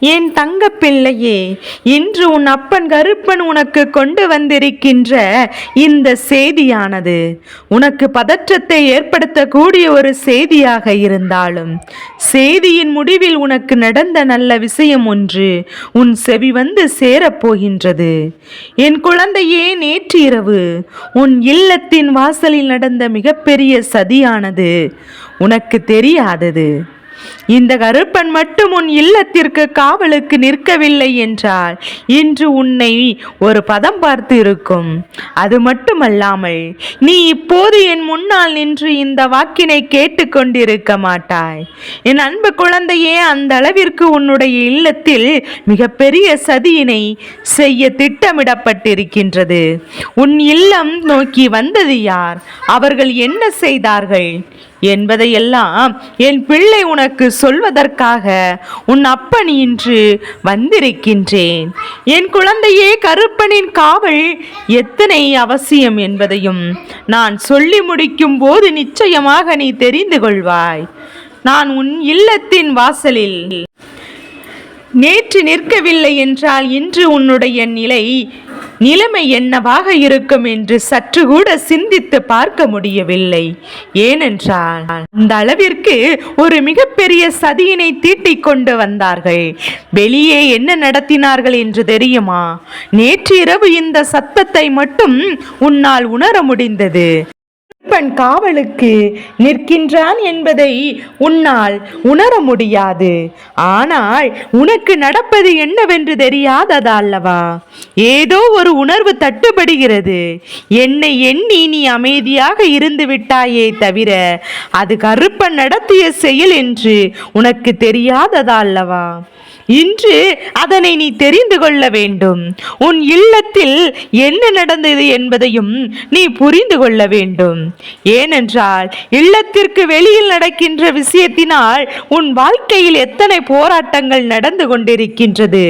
என் தங்க பிள்ளையே இன்று உன் அப்பன் கருப்பன் உனக்கு கொண்டு வந்திருக்கின்ற இந்த செய்தியானது உனக்கு பதற்றத்தை ஏற்படுத்தக்கூடிய ஒரு செய்தியாக இருந்தாலும் செய்தியின் முடிவில் உனக்கு நடந்த நல்ல விஷயம் ஒன்று உன் செவி வந்து சேரப்போகின்றது. என் குழந்தையே நேற்று இரவு உன் இல்லத்தின் வாசலில் நடந்த மிகப்பெரிய சதியானது உனக்கு தெரியாதது. இந்த கருப்பன் மட்டும் உன் இல்லத்திற்கு காவலுக்கு நிற்கவில்லை என்றால் இன்று உன்னை ஒரு பதம் பார்த்து இருக்கும் அது மட்டுமல்லாமல் நீ இப்போது என் முன்னால் நின்று இந்த வாக்கினை கேட்டுக்கொண்டிருக்க மாட்டாய். என் அன்பு குழந்தையே அந்த அளவிற்கு உன்னுடைய இல்லத்தில் மிகப்பெரிய சதியினை செய்ய திட்டமிடப்பட்டிருக்கின்றது. உன் இல்லம் நோக்கி வந்தது யார்? அவர்கள் என்ன செய்தார்கள்? என்பதையெல்லாம் என் பிள்ளை உனக்கு சொல்வதற்காக உன் அப்பன் இன்று வந்திருக்கின்றேன். என் குழந்தையே கருப்பனின் காவல் எத்தனை அவசியம் என்பதையும் நான் சொல்லி முடிக்கும் போது நிச்சயமாக நீ தெரிந்து கொள்வாய். நான் உன் இல்லத்தின் வாசலில் நேற்று நிற்கவில்லை என்றால் இன்று உன்னுடைய நிலை நிலைமை என்னவாக இருக்கும் என்று சற்று கூட சிந்தித்து பார்க்க முடியவில்லை. ஏனென்றால் அந்த அளவிற்கு ஒரு மிகப்பெரிய சதியினை தீட்டிக் கொண்டு வந்தார்கள். வெளியே என்ன நடத்தினார்கள் என்று தெரியுமா? நேற்று இரவு இந்த சத்தத்தை மட்டும் உன்னால் உணர முடிந்தது. கருப்பன் காவலுக்கு நிற்கின்றான் என்பதை உன்னால் உணர முடியாது. ஆனால் உனக்கு நடப்பது என்னவென்று தெரியாததா அல்லவா ஏதோ ஒரு உணர்வு தட்டுப்படுகிறது என்னை எண்ணி நீ அமைதியாக இருந்து விட்டாயே தவிர அது கருப்பன் நடத்திய செயல் என்று உனக்கு தெரியாததா அல்லவா இன்று அதனை நீ தெரிந்து கொள்ள வேண்டும். உன் இல்லத்தில் என்ன நடந்தது என்பதையும் நீ புரிந்து கொள்ள வேண்டும். ஏனென்றால் இல்லத்திற்கு வெளியில் நடக்கின்ற விஷயத்தினால் உன் வாழ்க்கையில் எத்தனை போராட்டங்கள் நடந்து கொண்டிருக்கின்றது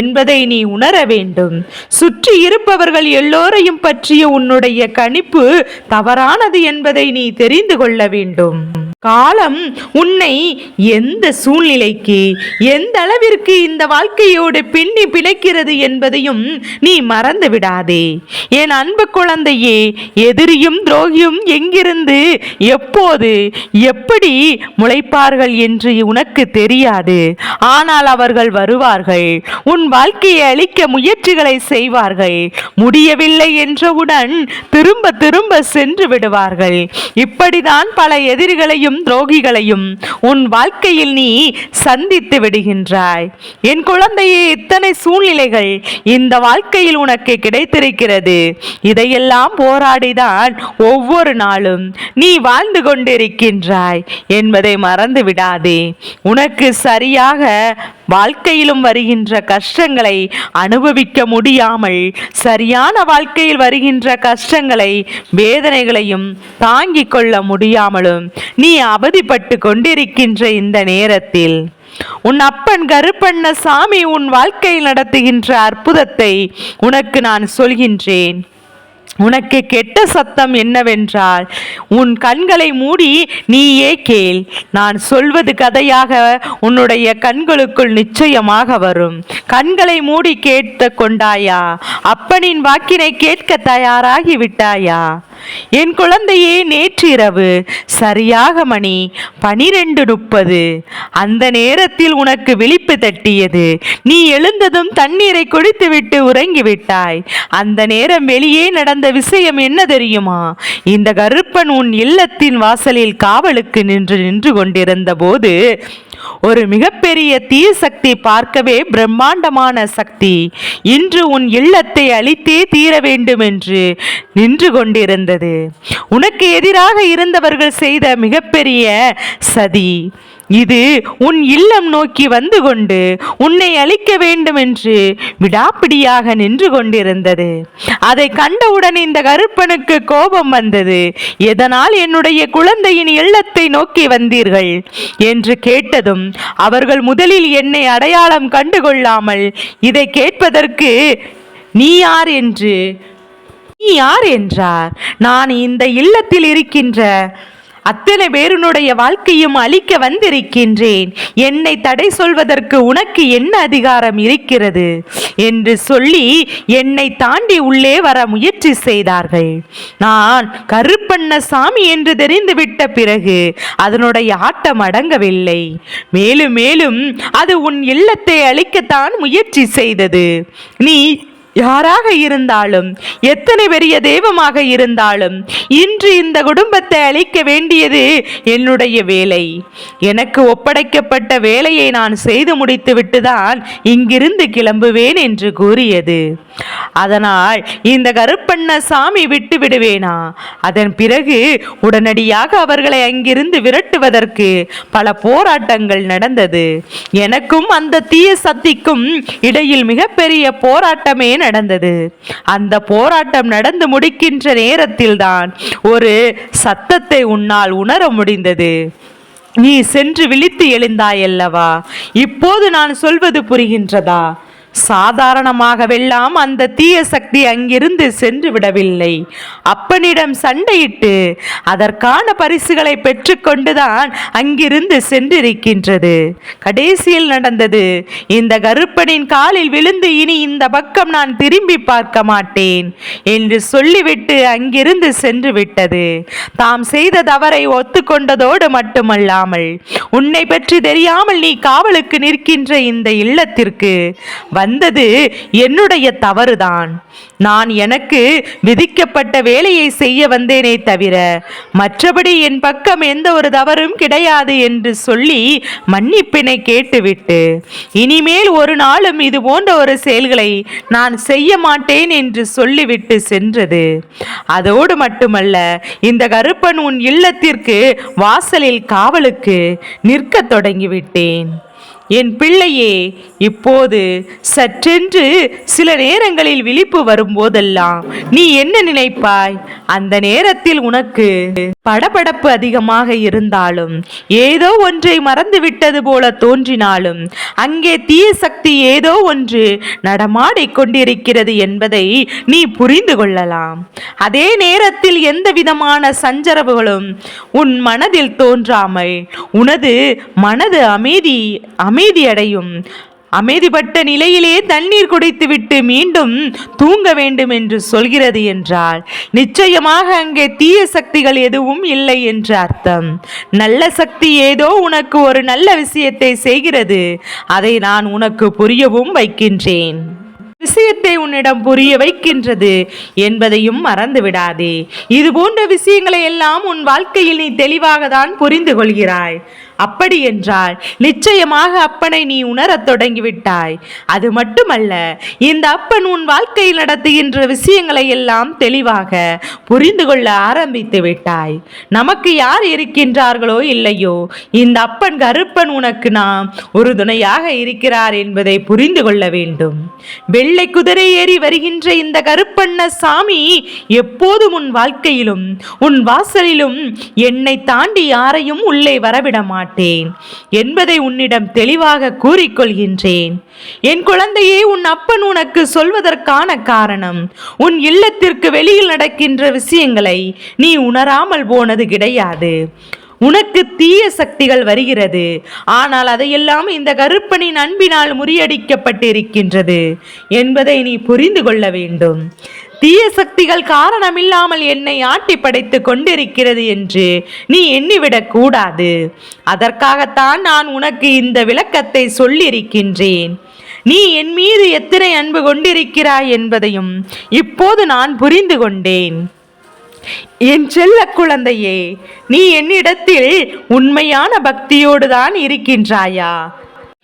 என்பதை நீ உணர வேண்டும். சுற்றி இருப்பவர்கள் எல்லோரையும் பற்றிய உன்னுடைய கணிப்பு தவறானது என்பதை நீ தெரிந்து கொள்ள வேண்டும். காலம் உன்னை எந்த சூழ்நிலைக்கு எந்த அளவிற்கு இந்த வாழ்க்கையோடு பின்னி பிணைக்கிறது என்பதையும் நீ மறந்து விடாதே. என் அன்பு குழந்தையே எதிரியும் துரோகியும் எங்கிருந்து எப்போது எப்படி முளைப்பார்கள் என்று உனக்கு தெரியாது. ஆனால் அவர்கள் வருவார்கள் உன் வாழ்க்கையை அழிக்க முயற்சிகளை செய்வார்கள். முடியவில்லை என்றவுடன் திரும்ப திரும்ப சென்று விடுவார்கள். இப்படிதான் பல எதிரிகளையும் துரோகிகளையும் உன் வாழ்க்கையில் நீ சந்தித்து விடுகின்றாய். என் குழந்தையே இத்தனை சூழ்நிலைகள் இந்த வாழ்க்கையில் உனக்கு கிடைத்திருக்கிறது. இதையெல்லாம் போராடிதான் ஒவ்வொரு நாளும் நீ வாழ்ந்து கொண்டிருக்கின்றாய் என்பதை மறந்து விடாதே உனக்கு சரியாக வாழ்க்கையிலும் வருகின்ற கஷ்டங்களை அனுபவிக்க முடியாமல் சரியான வாழ்க்கையில் வருகின்ற கஷ்டங்களை வேதனைகளையும் தாங்கிக் கொள்ள முடியாமலும் நீ அவதிப்பட்டு கொண்டிருக்கின்ற இந்த நேரத்தில். உன் அப்பன் கருப்பண்ண சாமி உன் வாழ்க்கையில் நடத்துகின்ற அற்புதத்தை உனக்கு நான் சொல்கின்றேன். உனக்கு கெட்ட சத்தம் என்னவென்றால் உன் கண்களை மூடி நீயே கேள். நான் சொல்வது கதையாக உன்னுடைய கண்களுக்குள் நிச்சயமாக வரும். கண்களை மூடி கேட்டு கொண்டாயா? அப்பனின் வாக்கினை கேட்க தயாராகி விட்டாயா என் குழந்தையே நேற்று இரவு சரியாக மணி பனிரெண்டு முப்பது. அந்த நேரத்தில் உனக்கு விழிப்பு தட்டியது. நீ எழுந்ததும் தண்ணீரை குடித்துவிட்டு உறங்கிவிட்டாய். அந்த நேரம் வெளியே நடந்த விஷயம் என்ன தெரியுமா? இந்த கருப்பன் உன் இல்லத்தின் வாசலில் காவலுக்கு நின்று நின்று கொண்டிருந்த போது ஒரு மிகப்பெரிய தீ சக்தி பார்க்கவே பிரம்மாண்டமான சக்தி. இன்று உன் இல்லத்தை அழித்தே தீர வேண்டும் என்று நின்று கொண்டிருந்தது. உனக்கு எதிராக இருந்தவர்கள் செய்த மிகப்பெரிய சதி. இது உன் இல்லம் நோக்கி வந்து கொண்டு உன்னை அழிக்க வேண்டும் என்று விடாப்பிடியாக நின்று கொண்டிருந்தது. அதை கண்டவுடன் இந்த கருப்பனுக்கு கோபம் வந்தது. எதனால் என்னுடைய குழந்தையின் இல்லத்தை நோக்கி வந்தீர்கள்? என்று கேட்டதும் அவர்கள் முதலில் என்னை அடையாளம் கண்டுகொள்ளாமல் இதை கேட்பதற்கு நீ யார் என்று நீ யார் என்றார். நான் இந்த இல்லத்தில் இருக்கின்ற அத்தனை பேருனுடைய வாழ்க்கையும் அழிக்க வந்திருக்கின்றேன். என்னை தடை சொல்வதற்கு உனக்கு என்ன அதிகாரம் இருக்கிறது? என்று சொல்லி என்னை தாண்டி உள்ளே வர முயற்சி செய்தார்கள். நான் கருப்பண்ண சாமி என்று தெரிந்துவிட்ட பிறகு அதனுடைய ஆட்டம் அடங்கவில்லை. மேலும் மேலும் அது உன் இல்லத்தை அழிக்கத்தான் முயற்சி செய்தது. நீ யாராக இருந்தாலும் எத்தனை பெரிய தெய்வமாக இருந்தாலும் இன்று இந்த குடும்பத்தை அழிக்க வேண்டியது என்னுடைய வேலை. எனக்கு ஒப்படைக்கப்பட்ட வேலையை நான் செய்து முடித்துவிட்டு தான் இங்கிருந்து கிளம்புவேன் என்று கூறியது. அதனால் இந்த கருப்பண்ண சாமி விட்டு விடுவேனா? அதன் பிறகு உடனடியாக அவர்களை அங்கிருந்து விரட்டுவதற்கு பல போராட்டங்கள் நடந்தது. எனக்கும் அந்த தீய சக்திக்கும் இடையில் மிகப்பெரிய போராட்டமே நடந்தது நடந்தது. அந்த போராட்டம் நடந்து முடிக்கின்ற நேரத்தில்தான் ஒரு சத்தத்தை உன்னால் உணர முடிந்தது. நீ சென்று விழித்து எழுந்தாயல்லவா? இப்போது நான் சொல்வது புரிகின்றதா? சாதாரணமாகவெல்லாம் அந்த தீய சக்தி அங்கிருந்து சென்று விடவில்லை. அப்பனிடம் சண்டையிட்டு அதற்கான பரிசுகளை பெற்றுக்கொண்டுதான் அங்கிருந்து சென்றிருக்கின்றது. கடைசியில் நடந்தது இந்த கருப்பனின் காலில் விழுந்து இனி இந்த பக்கம் நான் திரும்பி பார்க்க மாட்டேன் என்று சொல்லிவிட்டு அங்கிருந்து சென்று விட்டது. தாம் செய்த தவறை ஒத்துக்கொண்டதோடு மட்டுமல்லாமல் உன்னை பற்றி தெரியாமல் நீ காவலுக்கு நிற்கின்ற இந்த இல்லத்திற்கு வந்தது என்னுடைய தவறுதான். நான் எனக்கு விதிக்கப்பட்ட வேலையை செய்ய வந்தேனே தவிர மற்றபடி என் பக்கம் எந்த ஒரு தவறும் கிடையாது என்று சொல்லி மன்னிப்பினை கேட்டுவிட்டு இனிமேல் ஒரு நாளும் இது போன்ற ஒரு செயல்களை நான் செய்ய மாட்டேன் என்று சொல்லிவிட்டு சென்றது. அதோடு மட்டுமல்ல இந்த கருப்பன் உன் இல்லத்திற்கு வாசலில் காவலுக்கு நிற்கத் தொடங்கிவிட்டேன். என் பிள்ளையே இப்போது சற்றென்று சில நேரங்களில் விழிப்பு வரும்போதெல்லாம் நீ என்ன நினைப்பாய்? அந்த நேரத்தில் உனக்கு படபடப்பு அதிகமாக இருந்தாலும் ஏதோ ஒன்றை மறந்துவிட்டது போல தோன்றினாலும் அங்கே தீய சக்தி ஏதோ ஒன்று நடமாடிக் கொண்டிருக்கிறது என்பதை நீ புரிந்து கொள்ளலாம். அதே நேரத்தில் எந்த விதமான சஞ்சரவுகளும் உன் மனதில் தோன்றாமல் உனது மனது அமைதி அமைதியடையும். அமைதிப்பட்ட நிலையிலே தண்ணீர் குடித்துவிட்டு மீண்டும் தூங்க வேண்டும் என்று சொல்கிறது என்றால் நிச்சயமாக அங்கே தீய சக்திகள் எதுவும் இல்லை என்று அர்த்தம். நல்ல சக்தி ஏதோ உனக்கு ஒரு நல்ல விஷயத்தை செய்கிறது. அதை நான் உனக்கு புரியவும் வைக்கின்றேன். விஷயத்தை உன்னிடம் புரிய வைக்கின்றது என்பதையும் மறந்து விடாதே. இது போன்ற விஷயங்களை எல்லாம் உன் வாழ்க்கையில் நீ தெளிவாக தான் புரிந்து கொள்கிறாய். அப்படி என்றால் நிச்சயமாக அப்பனை நீ உணரத் தொடங்கிவிட்டாய். அது மட்டுமல்ல இந்த அப்பன் உன் வாழ்க்கையில் நடத்துகின்ற விஷயங்களை எல்லாம் தெளிவாக புரிந்து கொள்ள ஆரம்பித்து விட்டாய். நமக்கு யார் இருக்கின்றார்களோ இல்லையோ இந்த அப்பன் கருப்பன் உனக்கு நாம் உறுதுணையாக இருக்கிறார் என்பதை புரிந்து கொள்ள வேண்டும். வெள்ளை குதிரை ஏறி வருகின்ற இந்த கருப்பண்ண சாமி எப்போதும் உன் வாழ்க்கையிலும் உன் வாசலிலும் என்னை தாண்டி யாரையும் உள்ளே வரவிட மாட்டேன் என்பதை உன்னிடம் தெளிவாக கூறிக்கொள்கின்றேன். என் குழந்தையே உன் அப்பன் உனக்கு சொல்வதற்கான காரணம். உன் இல்லத்திற்கு வெளியில் நடக்கின்ற விஷயங்களை நீ உணராமல் போனது கிடையாது. உனக்கு தீய சக்திகள் வருகிறது. ஆனால் அதையெல்லாம் இந்த கருப்பனின் அன்பினால் முறியடிக்கப்பட்டிருக்கின்றது என்பதை நீ புரிந்து கொள்ள வேண்டும். தீய சக்திகள் காரணமில்லாமல் என்னை ஆட்டி படைத்து கொண்டிருக்கிறது என்று நீ எண்ணிவிடக் கூடாது. அதற்காகத்தான் நான் உனக்கு இந்த விளக்கத்தை சொல்லியிருக்கின்றேன். நீ என் மீது எத்தனை அன்பு கொண்டிருக்கிறாய் என்பதையும் இப்போது நான் புரிந்து கொண்டேன். என் செல்ல குழந்தையே நீ என்னிடத்தில் உண்மையான பக்தியோடு தான் இருக்கின்றாயா?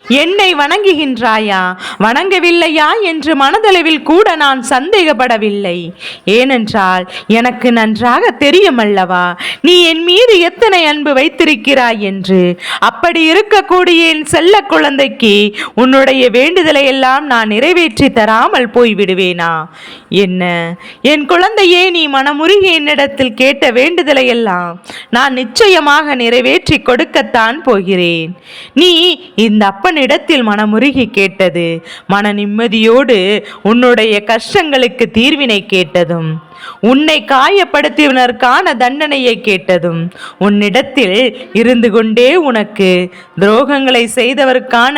என்னை வணங்குகின்றாயா? வணங்கவில்லையா என்று மனதளவில் கூட நான் சந்தேகப்படவில்லை. ஏனென்றால் எனக்கு நன்றாக தெரியும் அல்லவா நீ என் மீது எத்தனை அன்பு வைத்திருக்கிறாய் என்று? அப்படி இருக்கக்கூடிய என் செல்ல குழந்தைக்கு உன்னுடைய வேண்டுதலை எல்லாம் நான் நிறைவேற்றி தராமல் போய்விடுவேனா? என்ன? என் குழந்தையே நீ மனமுருகி என்னிடத்தில் கேட்ட வேண்டுதலை எல்லாம் நான் நிச்சயமாக நிறைவேற்றி கொடுக்கத்தான் போகிறேன். நீ இந்த அவனிடத்தில் மனமுருகி கேட்டது. மன நிம்மதியோடு உன்னுடைய கஷ்டங்களுக்கு தீர்வினை கேட்டதும். உன்னை காயப்படுத்தினருக்கான தண்டனையை கேட்டதும் உன்னிடத்தில் இருந்து கொண்டே உனக்கு துரோகங்களை செய்தவருக்கான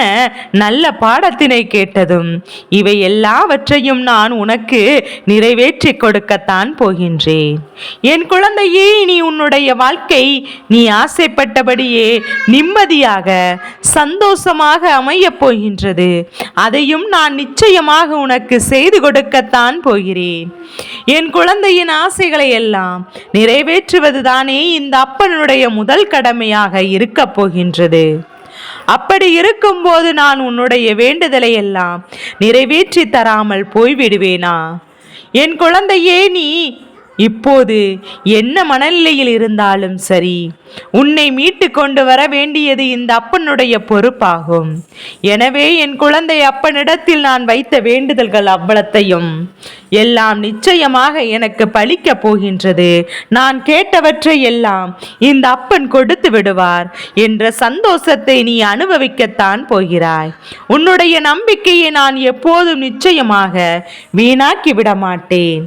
நல்ல பாடத்தினை கேட்டதும் இவை எல்லாவற்றையும் நான் உனக்கு நிறைவேற்றி கொடுக்கத்தான் போகின்றேன். என் குழந்தையே நீ உன்னுடைய வாழ்க்கை நீ ஆசைப்பட்டபடியே நிம்மதியாக சந்தோஷமாக அமையப் போகின்றது. அதையும் நான் நிச்சயமாக உனக்கு செய்து கொடுக்கத்தான் போகிறேன். என் குழந்தை குழந்தையின் ஆசைகளை எல்லாம் நிறைவேற்றுவதுதானே இந்த அப்பனுடைய முதல் கடமையாக இருக்கப் போகின்றது. அப்படி இருக்கும்போது நான் உன்னுடைய வேண்டுதலை எல்லாம் நிறைவேற்றி தராமல் போய்விடுவேனா? என் குழந்தையே நீ இப்போது என்ன மனநிலையில் இருந்தாலும் சரி உன்னை மீட்டு கொண்டு வர வேண்டியது இந்த அப்பனுடைய பொறுப்பாகும். எனவே என் குழந்தை அப்பனிடத்தில் நான் வைத்த வேண்டுதல்கள் அவ்வளத்தையும் எல்லாம் நிச்சயமாக எனக்கு பலிக்கப் போகின்றது. நான் கேட்டவற்றை எல்லாம் இந்த அப்பன் கொடுத்து விடுவார் என்ற சந்தோஷத்தை நீ அனுபவிக்கத்தான் போகிறாய். உன்னுடைய நம்பிக்கையை நான் எப்போதும் நிச்சயமாக வீணாக்கி விட மாட்டேன்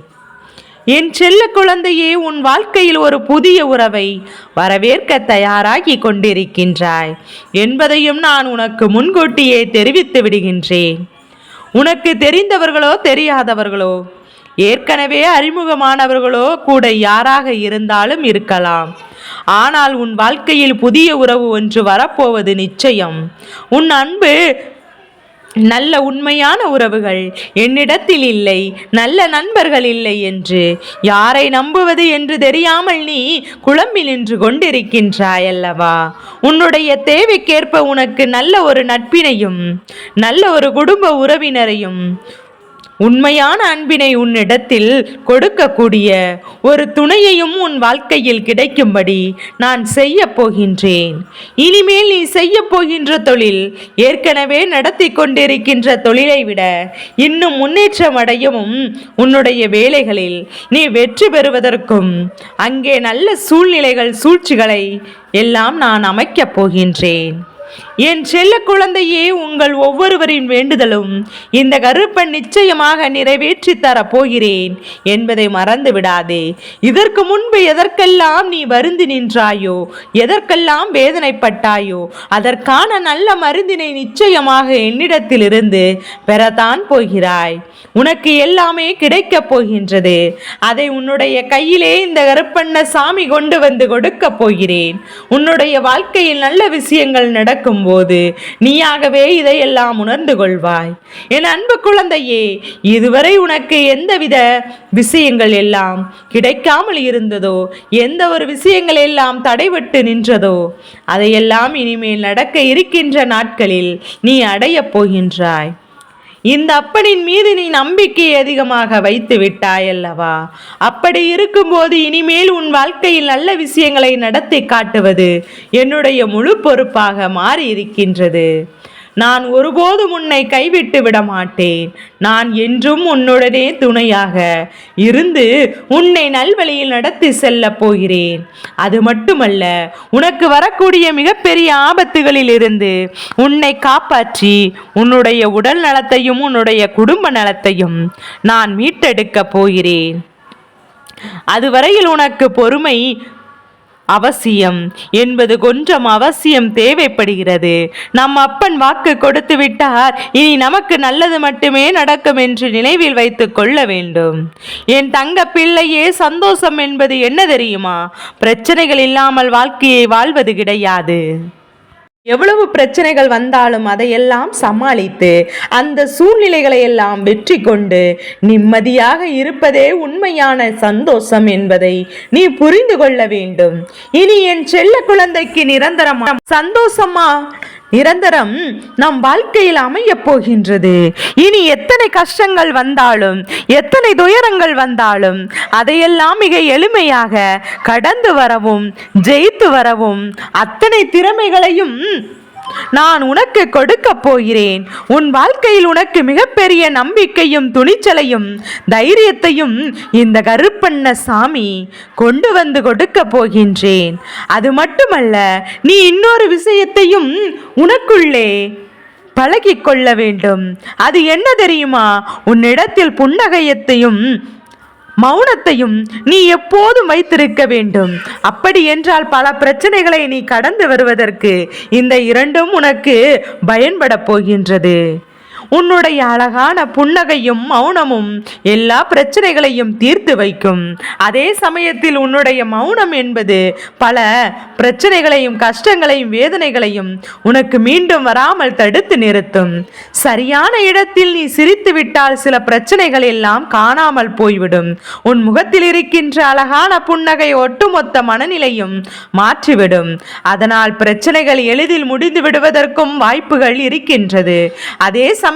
என் செல்ல குழந்தையே உன் வாழ்க்கையில் ஒரு புதிய உறவை வரவேற்க தயாராகி கொண்டிருக்கின்றாய். என்பதையும் நான் உனக்கு முன்கூட்டியே தெரிவித்து விடுகின்றேன். உனக்கு தெரிந்தவர்களோ தெரியாதவர்களோ ஏற்கனவே அறிமுகமானவர்களோ கூட யாராக இருந்தாலும் இருக்கலாம். ஆனால் உன் வாழ்க்கையில் புதிய உறவு ஒன்று வரப்போவது நிச்சயம். உன் அன்பு நல்ல உண்மையான உறவுகள் என்னிடத்தில் இல்லை நல்ல நண்பர்கள் இல்லை என்று. யாரை நம்புவது என்று தெரியாமல் நீ குழம்பி நின்று கொண்டிருக்கின்றாய் அல்லவா? உன்னுடைய தேவைக்கேற்ப உனக்கு நல்ல ஒரு நட்பினையும் நல்ல ஒரு குடும்ப உறவினரையும் உண்மையான அன்பினை உன்னிடத்தில் கொடுக்கக்கூடிய ஒரு துணையையும் உன் வாழ்க்கையில் கிடைக்கும்படி நான் செய்ய போகின்றேன். இனிமேல் நீ செய்ய போகின்ற தொழில் ஏற்கனவே நடத்தி கொண்டிருக்கின்ற தொழிலை விட இன்னும் முன்னேற்றம் அடையவும் உன்னுடைய வேலைகளில் நீ வெற்றி பெறுவதற்கும் அங்கே நல்ல சூழ்நிலைகள் சூழ்ச்சிகளை எல்லாம் நான் அமைக்கப் போகின்றேன். என் செல்ல குழந்தையே உங்கள் ஒவ்வொருவரின் வேண்டுதலும் இந்த கருப்பன் நிச்சயமாக நிறைவேற்றி தரப் போகிறேன் என்பதை மறந்து விடாதே. இதற்கு முன்பு எதற்கெல்லாம் நீ வருந்தி நின்றாயோ எதற்கெல்லாம் வேதனைப்பட்டாயோ அதற்கான நல்ல மருந்தினை நிச்சயமாக என்னிடத்திலிருந்து பெறத்தான் போகிறாய். உனக்கு எல்லாமே கிடைக்கப் போகின்றது. அதை உன்னுடைய கையிலே இந்த கருப்பண்ண சாமி கொண்டு வந்து கொடுக்கப் போகிறேன். உன்னுடைய வாழ்க்கையில் நல்ல விஷயங்கள் நடக்கும் நடக்கும்போது நீயாகவே இதையெல்லாம் உணர்ந்து கொள்வாய். என் அன்பு குழந்தையே இதுவரை உனக்கு எந்தவித விஷயங்கள் எல்லாம் கிடைக்காமல் இருந்ததோ எந்த ஒரு விஷயங்கள் எல்லாம் தடைபட்டு நின்றதோ அதையெல்லாம் இனிமேல் நடக்க இருக்கின்ற நாட்களில் நீ அடையப் போகின்றாய். இந்த அப்பனின் மீது நீ நம்பிக்கை அதிகமாக வைத்து விட்டாயல்லவா? அப்படி இருக்கும்போது இனிமேல் உன் வாழ்க்கையில் நல்ல விஷயங்களை நடத்தி காட்டுவது என்னுடைய முழு பொறுப்பாக மாறி இருக்கின்றது நான் ஒருபோதும் உன்னை கைவிட்டு விட மாட்டேன் நான் என்றும் உன்னுடனே துணையாக இருந்து உன்னை நல்வழியில் நடத்தி செல்லப் போகிறேன். அது மட்டுமல்ல உனக்கு வரக்கூடிய மிகப்பெரிய ஆபத்துகளில் இருந்து உன்னை காப்பாற்றி உன்னுடைய உடல் நலத்தையும் உன்னுடைய குடும்ப நலத்தையும் நான் மீட்டெடுக்கப் போகிறேன். அதுவரையில் உனக்கு பொறுமை அவசியம் என்பது கொஞ்சம் அவசியம் தேவைப்படுகிறது. நம் அப்பன் வாக்கு கொடுத்து விட்டார். இனி நமக்கு நல்லது மட்டுமே நடக்கும் என்று நினைவில் வைத்துக் கொள்ள வேண்டும். என் தங்க பிள்ளையே சந்தோஷம் என்பது என்ன தெரியுமா? பிரச்சனைகள் இல்லாமல் வாழ்க்கையை வாழ்வது கிடையாது. எவ்வளவு பிரச்சனைகள் வந்தாலும் அதையெல்லாம் சமாளித்து அந்த சூழ்நிலைகளை எல்லாம் வெற்றி கொண்டு நிம்மதியாக இருப்பதே உண்மையான சந்தோஷம் என்பதை நீ புரிந்து கொள்ள வேண்டும். இனி என் செல்ல குழந்தைக்கு நிரந்தரமா? சந்தோஷமா? நிரந்தரம் நம் வாழ்க்கையில் அமையப் போகின்றது. இனி எத்தனை கஷ்டங்கள் வந்தாலும் எத்தனை துயரங்கள் வந்தாலும் அதையெல்லாம் மிக எளிமையாக கடந்து வரவும் ஜெயித்து வரவும் அத்தனை திறமைகளையும் நான் உனக்கு கொடுக்கப் போகிறேன். உன் வாழ்க்கையில் உனக்கு மிகப்பெரிய நம்பிக்கையும் துணிச்சலையும் தைரியத்தையும் இந்த கருப்பண்ண சாமி கொண்டு வந்து கொடுக்கப் போகின்றேன். அது மட்டுமல்ல நீ இன்னொரு விஷயத்தையும் உனக்குள்ளே பழகிக் கொள்ள வேண்டும். அது என்ன தெரியுமா? உன்னிடத்தில் புன்னகையத்தையும் மௌனத்தையும் நீ எப்போதும் வைத்திருக்க வேண்டும். அப்படி என்றால் பல பிரச்சனைகளை நீ கடந்து வருவதற்கு இந்த இரண்டும் உனக்கு பயன்பட போகின்றது. உன்னுடைய அழகான புன்னகையும் மௌனமும் எல்லா பிரச்சனைகளையும் தீர்த்து வைக்கும். அதே சமயத்தில் உன்னுடைய மௌனம் என்பது பல பிரச்சனைகளையும் கஷ்டங்களையும் வேதனைகளையும் உனக்கு மீண்டும் வராமல் தடுத்து நிறுத்தும். சரியான இடத்தில் நீ சிரித்து விட்டால் சில பிரச்சனைகள் எல்லாம் காணாமல் போய்விடும். உன் முகத்தில் இருக்கின்ற அழகான புன்னகை ஒட்டுமொத்த மனநிலையும் மாற்றிவிடும். அதனால் பிரச்சனைகள் எளிதில் முடிந்து விடுவதற்கும் வாய்ப்புகள் இருக்கின்றது. அதே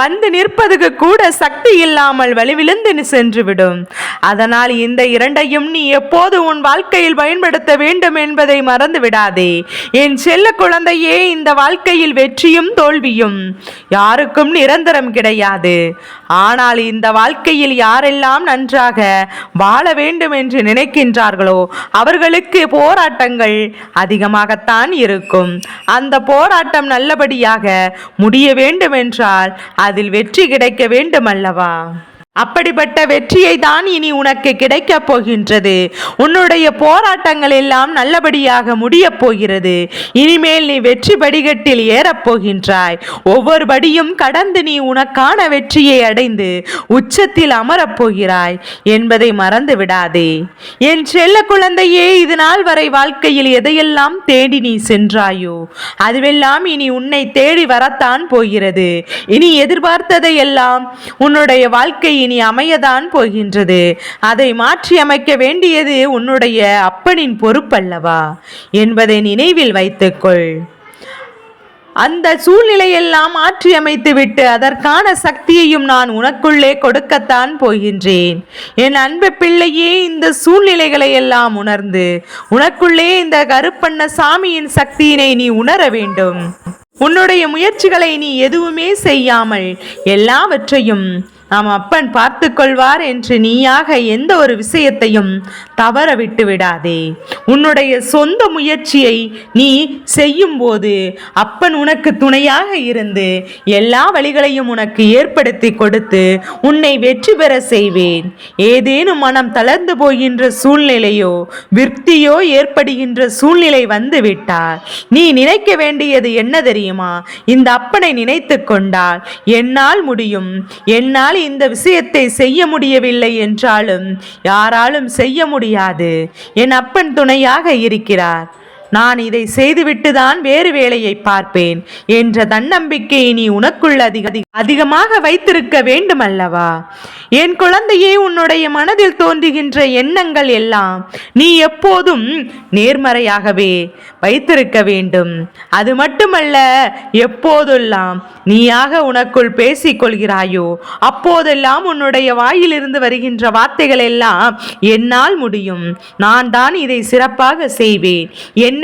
வந்து நிற்பதுக்கு கூட சக்தி இல்லாமல் வலிவிழுந்து நீ சென்றுவிடும். அதனால் இந்த இரண்டையும் நீ எப்போது உன் வாழ்க்கையில் பயன்படுத்த வேண்டும் என்பதை மறந்து விடாதே. என் செல்ல குழந்தையே இந்த வாழ்க்கையில் வெற்றியும் தோல்வியும் யாருக்கும் நிரந்தரம் கிடையாது. ஆனால் இந்த வாழ்க்கையில் யாரெல்லாம் நன்றாக வாழ வேண்டும் என்று நினைக்கின்றார்களோ அவர்களுக்கு போராட்டங்கள் அதிகமாகத்தான் இருக்கும். அந்த போராட்டம் நல்லபடியாக முடிய வேண்டும் என்றால் அதில் வெற்றி கிடைக்க வேண்டும் அல்லவா அப்படிப்பட்ட வெற்றியை தான் இனி உனக்கு கிடைக்கப் போகின்றது. உன்னுடைய போராட்டங்கள் எல்லாம் நல்லபடியாக முடியப் போகிறது. இனிமேல் நீ வெற்றி படிகட்டில் ஏறப் போகின்றாய். ஒவ்வொரு படியும் கடந்து நீ உனக்கான வெற்றியை அடைந்து உச்சத்தில் அமரப் போகிறாய் என்பதை மறந்து விடாதே. என் செல்ல குழந்தையே இது நாள் வரை வாழ்க்கையில் எதையெல்லாம் தேடி நீ சென்றாயோ அதுவெல்லாம் இனி உன்னை தேடி வரத்தான் போகிறது. இனி எதிர்பார்த்ததை எல்லாம் உன்னுடைய வாழ்க்கை இனி அமையதான் போகின்றது. அதை மாற்றியமைக்க வேண்டியது உன்னுடைய அப்பனின் பொறுப்பல்லவா? என்பதை நினைவில் வைத்துக்கொள். அந்த சூழ்நிலையெல்லாம் மாற்றியமைத்துவிட்டு அதற்கான சக்தியையும் நான் உனக்குள்ளே கொடுக்கத்தான் போகின்றேன். என் அன்பு பிள்ளையே இந்த சூழ்நிலைகளை எல்லாம் உணர்ந்து உனக்குள்ளே இந்த கருப்பண்ண சாமியின் சக்தியினை நீ உணர வேண்டும். உன்னுடைய முயற்சிகளை நீ எதுவுமே செய்யாமல் எல்லாவற்றையும் நாம் அப்பன் பார்த்து கொள்வார் என்று நீயாக எந்த ஒரு விஷயத்தையும் தவற விட்டு விடாதே. உன்னுடைய சொந்த முயற்சியை நீ செய்யும் போது அப்பன் உனக்கு துணையாக இருந்து எல்லா வழிகளையும் உனக்கு ஏற்படுத்தி கொடுத்து உன்னை வெற்றி பெற செய்வேன். ஏதேனும் மனம் தளர்ந்து போகின்ற சூழ்நிலையோ விருத்தியோ ஏற்படுகின்ற சூழ்நிலை வந்து விட்டால் நீ நினைக்க வேண்டியது என்ன தெரியுமா? இந்த அப்பனை நினைத்து கொண்டால் என்னால் முடியும் என்னால் இந்த விஷயத்தை செய்ய முடியவில்லை என்றாலும் யாராலும் செய்ய முடியாது. என் அப்பன் துணையாக இருக்கிறார். நான் இதை செய்துவிட்டு தான் வேறு வேலையை பார்ப்பேன் என்ற தன்னம்பிக்கையை நீ உனக்குள் அதிக அதிக- அதிகமாக வைத்திருக்க வேண்டும் அல்லவா என் குழந்தையே உன்னுடைய மனதில் தோன்றுகின்ற எண்ணங்கள் எல்லாம் நீ எப்போதும் நேர்மறையாகவே வைத்திருக்க வேண்டும். அது மட்டுமல்ல எப்போதெல்லாம் நீயாக உனக்குள் பேசிக் கொள்கிறாயோ அப்போதெல்லாம் உன்னுடைய வாயிலிருந்து வருகின்ற வார்த்தைகள் எல்லாம் என்னால் முடியும். நான் தான் இதை சிறப்பாக செய்வேன். என்ன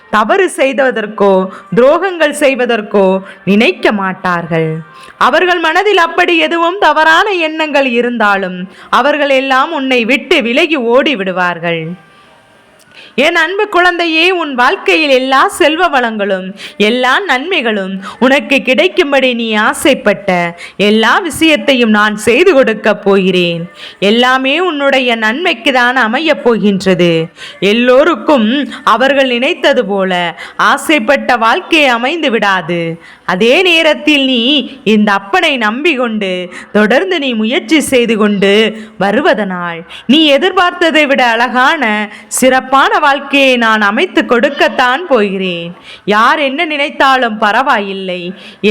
தவறு செய்வதற்கோ துரோகங்கள் செய்வதற்கோ நினைக்க மாட்டார்கள். அவர்கள் மனதில் அப்படி எதுவும் தவறான எண்ணங்கள் இருந்தாலும் அவர்கள் எல்லாம் உன்னை விட்டு விலகி ஓடி விடுவார்கள் என் அன்பு குழந்தையே உன் வாழ்க்கையில் எல்லா செல்வ வளங்களும் எல்லா நன்மைகளும் உனக்கு கிடைக்கும்படி நீ ஆசைப்பட்ட எல்லா விஷயத்தையும் நான் செய்து கொடுக்க போகிறேன். எல்லாமே உன்னுடைய நன்மைக்கு தான் அமையப் போகின்றது. எல்லோருக்கும் அவர்கள் நினைத்தது போல ஆசைப்பட்ட வாழ்க்கை அமைந்து விடாது. அதே நேரத்தில் நீ இந்த அப்பனை நம்பிக்கொண்டு தொடர்ந்து நீ முயற்சி செய்து கொண்டு வருவதனால் நீ எதிர்பார்த்ததை விட அழகான சிறப்பான சுகமான வாழ்க்கையை நான் அமைத்து கொடுக்கத்தான் போகிறேன். யார் என்ன நினைத்தாலும் பரவாயில்லை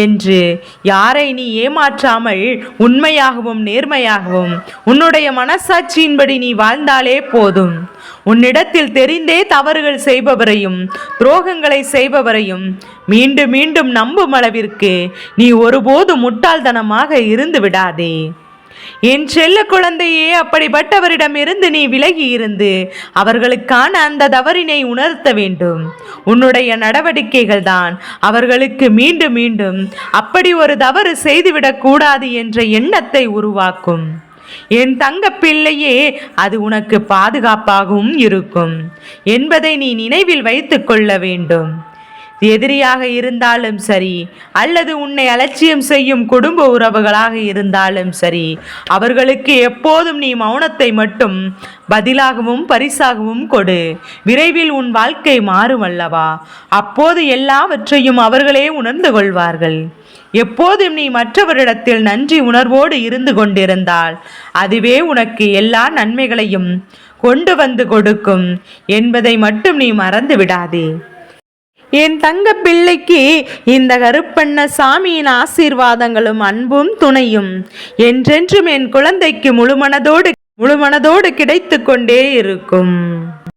என்று யாரை நீ ஏமாற்றாமல் உண்மையாகவும் நேர்மையாகவும் உன்னுடைய மனசாட்சியின்படி நீ வாழ்ந்தாலே போதும். உன்னிடத்தில் தெரிந்தே தவறுகள் செய்பவரையும் துரோகங்களை செய்பவரையும் மீண்டும் மீண்டும் நம்பும் அளவிற்கு நீ ஒருபோதும் முட்டாள்தனமாக இருந்து விடாதே. என் செல்ல குழந்தையே அப்படிப்பட்டவரிடமிருந்து நீ விலகி இருந்து அவர்களுக்கான அந்த தவறினை உணர்த்த வேண்டும். உன்னுடைய நடவடிக்கைகள் தான். அவர்களுக்கு மீண்டும் மீண்டும் அப்படி ஒரு தவறு செய்துவிடக் கூடாது என்ற எண்ணத்தை உருவாக்கும். என் தங்க பிள்ளையே அது உனக்கு பாதுகாப்பாகவும் இருக்கும். என்பதை நீ நினைவில் வைத்துக் கொள்ள வேண்டும். எதிரியாக இருந்தாலும் சரி அல்லது உன்னை அலட்சியம் செய்யும் குடும்ப உறவுகளாக இருந்தாலும் சரி அவர்களுக்கு எப்போதும் நீ மௌனத்தை மட்டும் பதிலாகவும் பரிசாகவும் கொடு. விரைவில் உன் வாழ்க்கை மாறும் அல்லவா? அப்போது எல்லாவற்றையும் அவர்களே உணர்ந்து கொள்வார்கள். எப்போதும் நீ மற்றவரிடத்தில் நன்றி உணர்வோடு இருந்து கொண்டிருந்தால் அதுவே உனக்கு எல்லா நன்மைகளையும் கொண்டு வந்து கொடுக்கும் என்பதை மட்டும் நீ மறந்து விடாதே. என் தங்க பிள்ளைக்கு இந்த கருப்பண்ண சாமியின் ஆசீர்வாதங்களும் அன்பும் துணையும். என்றென்றும் என் குழந்தைக்கு முழுமனதோடு முழுமனதோடு கிடைத்து கொண்டே இருக்கும்.